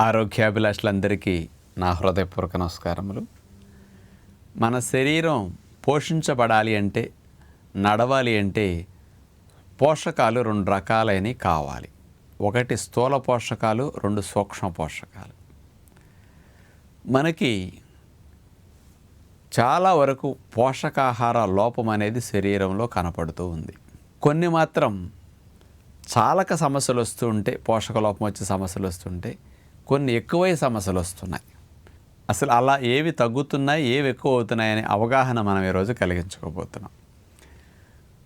ఆరోగ్యాభిలాషులందరికీ నా హృదయపూర్వక నమస్కారములు. మన శరీరం పోషించబడాలి అంటే నడవాలి అంటే పోషకాలు రెండు రకాలైనవి కావాలి. ఒకటి స్థూల పోషకాలు రెండు సూక్ష్మ పోషకాలు. మనకి చాలా వరకు పోషకాహార లోపం అనేది శరీరంలో కనపడుతూ ఉంది. కొన్ని మాత్రం చాలక సమస్యలు వస్తూ ఉంటే పోషక లోపం వచ్చే సమస్యలు వస్తుంటే కొన్ని ఎక్కువై సమస్యలు వస్తున్నాయి. అసలు అలా ఏవి తగ్గుతున్నాయి ఏవి ఎక్కువ అవుతున్నాయనే అవగాహన మనం ఈరోజు కలిగించుకోబోతున్నాం.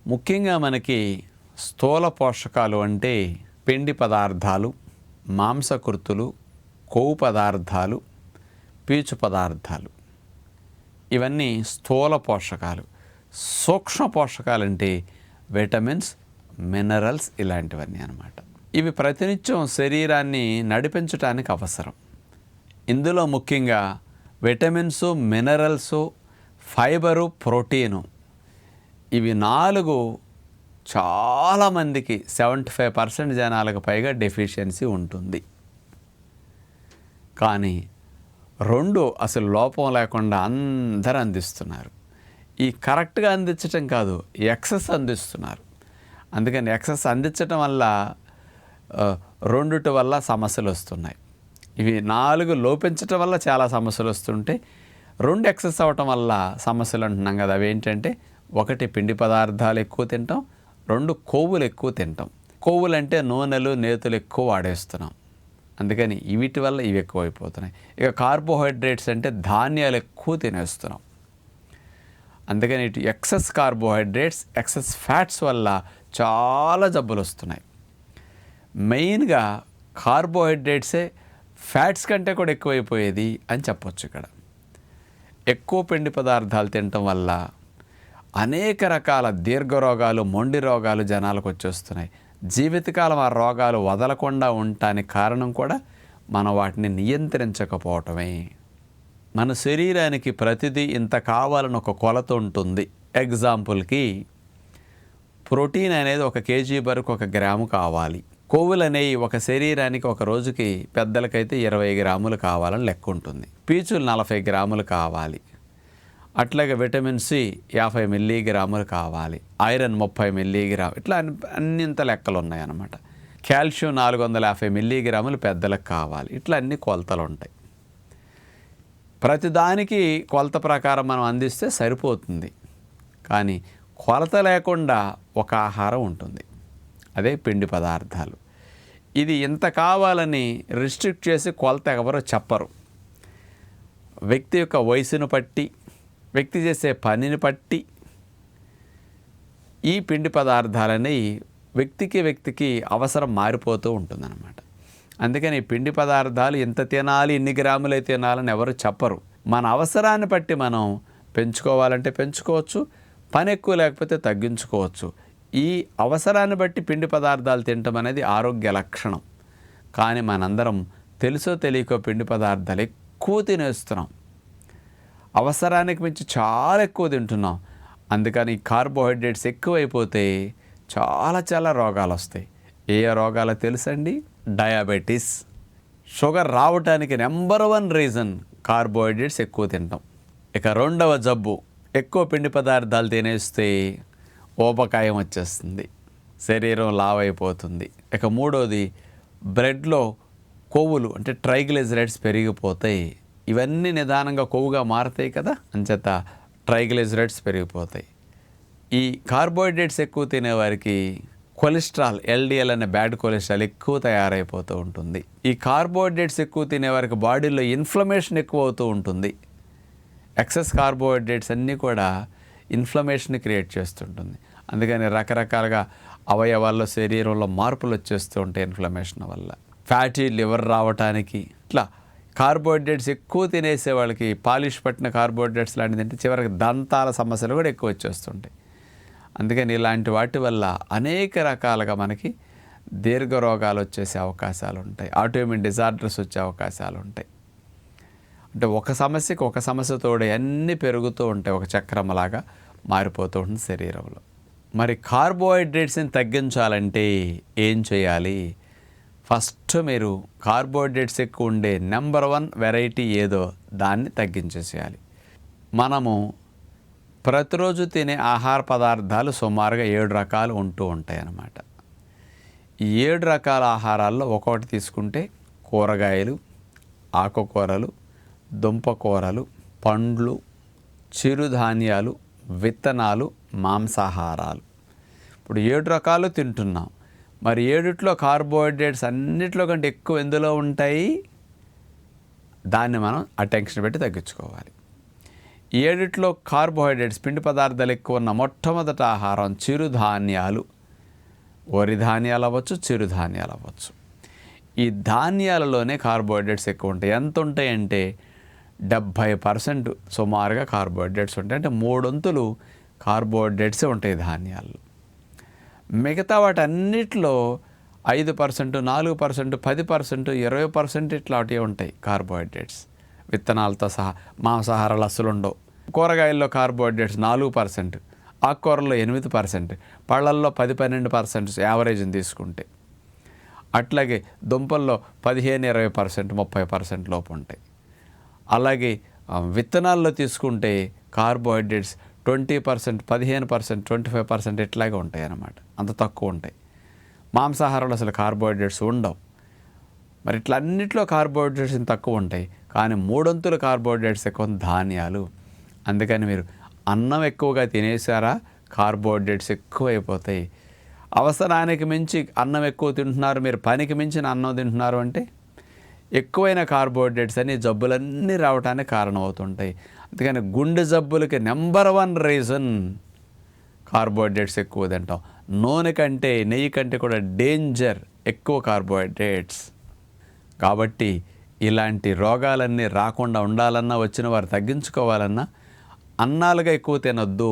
ముఖ్యంగా మనకి స్థూల పోషకాలు అంటే పిండి పదార్థాలు మాంసకృతులు కొవ్వు పదార్థాలు పీచు పదార్థాలు. ఇవన్నీ స్థూల పోషకాలు. సూక్ష్మ పోషకాలు అంటే విటమిన్స్ మినరల్స్ ఇలాంటివన్నీ అన్నమాట. ఇవి ప్రతినిత్యం శరీరాన్ని నడిపించడానికి అవసరం. ఇందులో ముఖ్యంగా విటమిన్స్ మినరల్స్ ఫైబరు ప్రోటీను. ఇవి నాలుగు చాలామందికి సెవెంటీ ఫైవ్ పర్సెంట్ జనాలకు పైగా డెఫిషియన్సీ ఉంటుంది. కానీ రెండు అసలు లోపం లేకుండా అందరూ అందిస్తున్నారు. ఈ కరెక్ట్గా అందించటం కాదు ఎక్సెస్ అందిస్తున్నారు. అందుకని ఎక్సెస్ అందించటం వల్ల రెండుటి వల్ల సమస్యలు వస్తున్నాయి. ఇవి నాలుగు లోపించటం వల్ల చాలా సమస్యలు వస్తుంటే రెండు ఎక్సెస్ అవ్వటం వల్ల సమస్యలు అంటున్నాం కదా అవి ఏంటంటే ఒకటి పిండి పదార్థాలు ఎక్కువ తింటాం రెండు కొవ్వులు ఎక్కువ తింటాం. కొవ్వులు అంటే నూనెలు నేతులు ఎక్కువ వాడేస్తున్నాం. అందుకని వీటి వల్ల ఇవి ఎక్కువ అయిపోతున్నాయి ఇక కార్బోహైడ్రేట్స్ అంటే ధాన్యాలు ఎక్కువ తినేస్తున్నాం. అందుకని ఇటు ఎక్సెస్ కార్బోహైడ్రేట్స్ ఎక్సెస్ ఫ్యాట్స్ వల్ల చాలా జబ్బులు వస్తున్నాయి. మెయిన్గా కార్బోహైడ్రేట్సే ఫ్యాట్స్ కంటే కూడా ఎక్కువైపోయేది అని చెప్పొచ్చు ఇక్కడ. ఎక్కువ పిండి పదార్థాలు తినటం వల్ల అనేక రకాల దీర్ఘ రోగాలు మొండి రోగాలు జనాలకు వచ్చేస్తున్నాయి. జీవితకాలం ఆ రోగాలు వదలకుండా ఉండటానికి కారణం కూడా మనం వాటిని నియంత్రించకపోవటమే. మన శరీరానికి ప్రతిదీ ఇంత కావాలని ఒక కొలత ఉంటుంది. ఎగ్జాంపుల్కి ప్రోటీన్ అనేది ఒక కేజీ వరకు ఒక గ్రాము కావాలి. కొవ్వులు అనేవి ఒక శరీరానికి ఒక రోజుకి పెద్దలకైతే ఇరవై గ్రాములు కావాలని లెక్క ఉంటుంది. పీచులు నలభై గ్రాములు కావాలి. అట్లాగే విటమిన్ సి యాభై మిల్లీగ్రాములు కావాలి. ఐరన్ ముప్పై మిల్లీగ్రామ్ ఇట్లా అన్ని అన్నింత లెక్కలు ఉన్నాయన్నమాట కాల్షియం నాలుగు వందల యాభై మిల్లీగ్రాములు పెద్దలకు కావాలి. ఇట్లా అన్ని కొలతలు ఉంటాయి ప్రతిదానికి కొలత ప్రకారం మనం అందిస్తే సరిపోతుంది. కానీ కొలత లేకుండా ఒక ఆహారం ఉంటుంది. అదే పిండి పదార్థాలు. ఇది ఇంత కావాలని రిస్ట్రిక్ట్ చేసి కొలత ఎవరో చెప్పరు. వ్యక్తి యొక్క వయసును బట్టి వ్యక్తి చేసే పనిని బట్టి ఈ పిండి పదార్థాలని వ్యక్తికి వ్యక్తికి అవసరం మారిపోతూ ఉంటుందన్నమాట. అందుకని ఈ పిండి పదార్థాలు ఎంత తినాలి ఇన్ని గ్రాములే తినాలని ఎవరు చెప్పరు. మన అవసరాన్ని బట్టి మనం పెంచుకోవాలంటే పెంచుకోవచ్చు పని ఎక్కువ లేకపోతే తగ్గించుకోవచ్చు. ఈ అవసరాన్ని బట్టి పిండి పదార్థాలు తినటం అనేది ఆరోగ్య లక్షణం. కానీ మనందరం తెలుసో తెలియకో పిండి పదార్థాలు ఎక్కువ తినేస్తున్నాం. అవసరానికి మించి చాలా ఎక్కువ తింటున్నాం. అందుకని కార్బోహైడ్రేట్స్ ఎక్కువైపోతే చాలా చాలా రోగాలు వస్తాయి. ఏ ఏ రోగాలు తెలుసండి? డయాబెటీస్. షుగర్ రావటానికి నెంబర్ వన్ రీజన్ కార్బోహైడ్రేట్స్ ఎక్కువ తింటాం. ఇక రెండవ జబ్బు. ఎక్కువ పిండి పదార్థాలు తినేస్తే ఊబకాయం వచ్చేస్తుంది. శరీరం లావైపోతుంది. ఇక మూడోది బ్రెడ్లో కొవ్వులు అంటే ట్రైగ్లిజరైడ్స్ పెరిగిపోతాయి. ఇవన్నీ నిదానంగా కొవ్వుగా మారుతాయి కదా అంచేత ట్రైగ్లిజరైడ్స్ పెరిగిపోతాయి. ఈ కార్బోహైడ్రేట్స్ ఎక్కువ తినేవారికి కొలెస్ట్రాల్ ఎల్డిఎల్ అనే బ్యాడ్ కొలెస్ట్రాల్ ఎక్కువ తయారైపోతూ ఉంటుంది. ఈ కార్బోహైడ్రేట్స్ ఎక్కువ తినేవారికి బాడీలో ఇన్ఫ్లమేషన్ ఎక్కువ అవుతూ ఉంటుంది. ఎక్సెస్ కార్బోహైడ్రేట్స్ అన్నీ కూడా ఇన్ఫ్లమేషన్ క్రియేట్ చేస్తుంటుంది. అందుకని రకరకాలుగా అవయవాల్లో శరీరంలో మార్పులు వచ్చేస్తూ ఉంటాయి ఇన్ఫ్లమేషన్ వల్ల. ఫ్యాటీ లివర్ రావటానికి ఇట్లా కార్బోహైడ్రేట్స్ ఎక్కువ తినేసే వాళ్ళకి పాలిష్ పట్టిన కార్బోహైడ్రేట్స్ లాంటిది అంటే చివరికి దంతాల సమస్యలు కూడా ఎక్కువ వచ్చేస్తుంటాయి. అందుకని ఇలాంటి వాటి వల్ల అనేక రకాలుగా మనకి దీర్ఘ రోగాలు వచ్చేసే అవకాశాలు ఉంటాయి. ఆటోమిన్ డిజార్డర్స్ వచ్చే అవకాశాలు ఉంటాయి. అంటే ఒక సమస్యకి ఒక సమస్యతో అన్నీ పెరుగుతూ ఉంటాయి. ఒక చక్రంలాగా మారిపోతూ ఉంటుంది శరీరంలో. మరి కార్బోహైడ్రేట్స్ని తగ్గించాలంటే ఏం చేయాలి? ఫస్ట్ మీరు కార్బోహైడ్రేట్స్ ఎక్కువ ఉండే నెంబర్ వన్ వెరైటీ ఏదో దాన్ని తగ్గించేసేయాలి. మనము ప్రతిరోజు తినే ఆహార పదార్థాలు సుమారుగా ఏడు రకాలు ఉంటూ ఉంటాయి అన్నమాట ఏడు రకాల ఆహారాల్లో ఒకటి తీసుకుంటే కూరగాయలు ఆకుకూరలు దుంపకూరలు పండ్లు చిరుధాన్యాలు విత్తనాలు మాంసాహారాలు. ఇప్పుడు ఏడు రకాలు తింటున్నాం. మరి ఏడిట్లో కార్బోహైడ్రేట్స్ అన్నిట్లో కంటే ఎక్కువ ఎందులో ఉంటాయి? దాన్ని మనం అటెన్షన్ పెట్టి తగ్గించుకోవాలి. ఏడిట్లో కార్బోహైడ్రేట్స్ పిండి పదార్థాలు ఎక్కువ ఉన్న మొట్టమొదటి ఆహారం చిరుధాన్యాలు. వరి ధాన్యాలు అవ్వచ్చు చిరుధాన్యాలు అవ్వచ్చు. ఈ ధాన్యాలలోనే కార్బోహైడ్రేట్స్ ఎక్కువ ఉంటాయి. ఎంత ఉంటాయంటే డెబ్భై పర్సెంట్ సుమారుగా కార్బోహైడ్రేట్స్ ఉంటాయి. అంటే మూడొంతులు కార్బోహైడ్రేట్సే ఉంటాయి ధాన్యాల్లో మిగతా వాటన్నిటిలో ఐదు పర్సెంట్ నాలుగు పర్సెంట్ పది పర్సెంట్ ఇరవై పర్సెంట్ ఇట్లాంటివి ఉంటాయి కార్బోహైడ్రేట్స్. విత్తనాలతో సహా మాంసాహారాలు అసలు ఉండవు. కూరగాయల్లో కార్బోహైడ్రేట్స్ నాలుగు పర్సెంట్ ఆకుకూరల్లో ఎనిమిది పర్సెంట్ పళ్ళల్లో పది పన్నెండు పర్సెంట్ యావరేజ్ని తీసుకుంటే. అట్లాగే దుంపల్లో పదిహేను ఇరవై పర్సెంట్ ముప్పై పర్సెంట్ లోపు ఉంటాయి. అలాగే విత్తనాల్లో తీసుకుంటే కార్బోహైడ్రేట్స్ ట్వంటీ పర్సెంట్ పదిహేను పర్సెంట్ ట్వంటీ ఫైవ్ పర్సెంట్ ఇట్లాగే ఉంటాయి అన్నమాట అంత తక్కువ ఉంటాయి. మాంసాహారంలో అసలు కార్బోహైడ్రేట్స్ ఉండవు. మరి ఇట్లా అన్నిట్లో కార్బోహైడ్రేట్స్ తక్కువ ఉంటాయి. కానీ మూడొంతుల కార్బోహైడ్రేట్స్ ఎక్కువ ధాన్యాలు. అందుకని మీరు అన్నం ఎక్కువగా తినేసారా కార్బోహైడ్రేట్స్ ఎక్కువ అయిపోతాయి అవసరానికి మించి అన్నం ఎక్కువ తింటున్నారు మీరు పనికి మించిన అన్నం తింటున్నారు అంటే ఎక్కువైన కార్బోహైడ్రేట్స్ అని జబ్బులన్నీ రావడానికి కారణమవుతుంటాయి. అందుకని గుండె జబ్బులకి నెంబర్ వన్ రీజన్ కార్బోహైడ్రేట్స్ ఎక్కువ తింటాం. నూనె కంటే నెయ్యి కంటే కూడా డేంజర్ ఎక్కువ కార్బోహైడ్రేట్స్. కాబట్టి ఇలాంటి రోగాలన్నీ రాకుండా ఉండాలన్నా వచ్చిన వారు తగ్గించుకోవాలన్నా అన్నాలుగా ఎక్కువ తినొద్దు.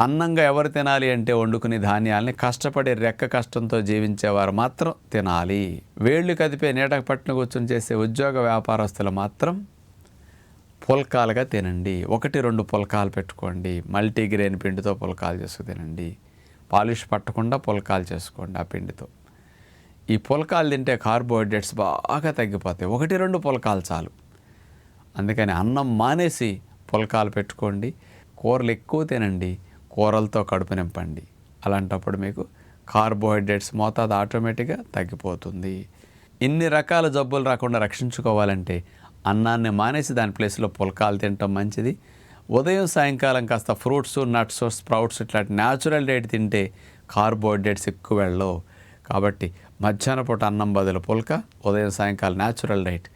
అన్నంగా ఎవరు తినాలి అంటే వండుకునే ధాన్యాల్ని కష్టపడి రెక్క కష్టంతో జీవించేవారు మాత్రం తినాలి. వేళ్ళు కదిపే నీట పట్టున కూర్చొని చేసే ఉద్యోగ వ్యాపారస్తులు మాత్రం పుల్కాలుగా తినండి. ఒకటి రెండు పుల్కాలు పెట్టుకోండి. మల్టీగ్రెయిన్ పిండితో పుల్కాలు చేసుకు తినండి. పాలిష్ పట్టకుండా పుల్కాలు చేసుకోండి ఆ పిండితో. ఈ పుల్కాలు తింటే కార్బోహైడ్రేట్స్ బాగా తగ్గిపోతాయి. ఒకటి రెండు పుల్కాలు చాలు. అందుకని అన్నం మానేసి పుల్కాలు పెట్టుకోండి. కూరలు ఎక్కువ తినండి. కూరలతో కడుపు నింపండి. అలాంటప్పుడు మీకు కార్బోహైడ్రేట్స్ మోతాదు ఆటోమేటిక్గా తగ్గిపోతుంది. ఇన్ని రకాల జబ్బులు రాకుండా రక్షించుకోవాలంటే అన్నాన్ని మానేసి దాని ప్లేస్లో పుల్కాలు తినటం మంచిది. ఉదయం సాయంకాలం కాస్త ఫ్రూట్స్ నట్స్ స్ప్రౌట్స్ ఇట్లాంటి న్యాచురల్ డైట్ తింటే కార్బోహైడ్రేట్స్ ఎక్కువ వెళ్ళవు. కాబట్టి మధ్యాహ్న పూట అన్నం బదులు పుల్క ఉదయం సాయంకాలం న్యాచురల్ డైట్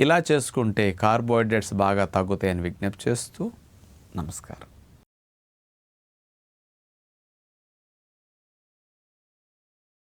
ఇలా చేసుకుంటే కార్బోహైడ్రేట్స్ బాగా తగ్గుతాయని విజ్ఞప్తి చేస్తూ నమస్కారం.